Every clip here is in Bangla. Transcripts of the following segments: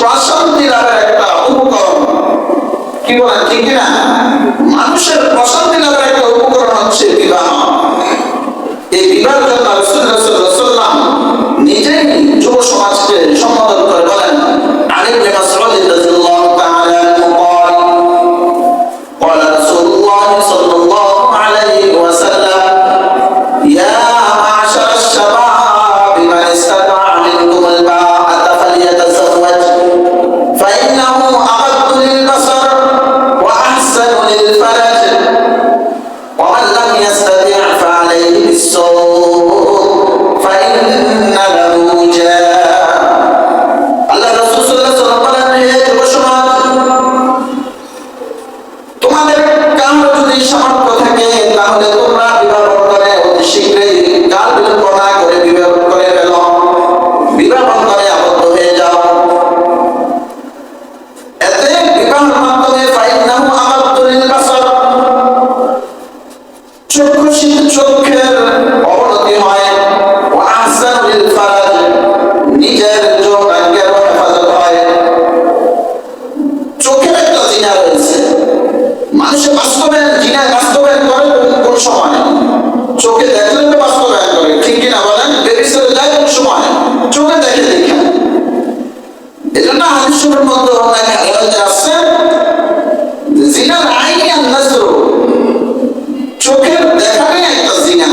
প্রশান্তি লাভের একটা উপকরণ। কি বলেন, ঠিক না মানুষের প্রশান্তি লাভের একটা উপকরণ হচ্ছে বিবাহ। চক্ষের অবনতি হয় নিজের হয়। রয়েছে। মানুষের সময় চোখে দেখলে তো বাস্তবায়ন করে ঠিক কিনা বলেন বেবিসের যায় কোন সময় চোখে দেখে দেখে এজন্য হাদিসের মধ্যে অনেক হাদিস আছে জিনার আইনি আর নজর চোখের দেখাটাই একটা জিনা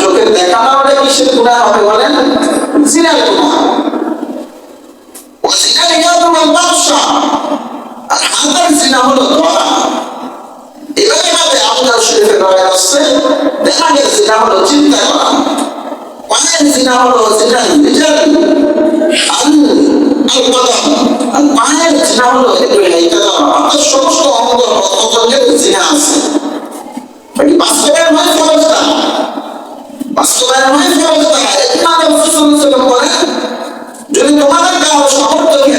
চোখের দেখানো ওটা হবে বলেন জিনার গুণা ও জিনার ইয়াদু ওয়াল বাদশা আর হাতের জিনা হলো ধরা এভাবে ভাবে আবুদার শরীফের রয়ে আসছে। দেখা গেছে জিনা হলো চিন্তা করা। পায়ের জিনা হলো জিনা নিজের। আল জিনা হলো একটু হেঁটে যাওয়া অর্থাৎ সমস্ত অঙ্গ প্রত্যঙ্গের জিনা আছে বাকি বাস্তবায়ন হয় ফরজটা বাস্তবায়ন হয় ফরজটা ইমাম রাসূল সাল্লাল্লাহু বলেন যদি তোমাদের কারও সামর্থ্য থাকে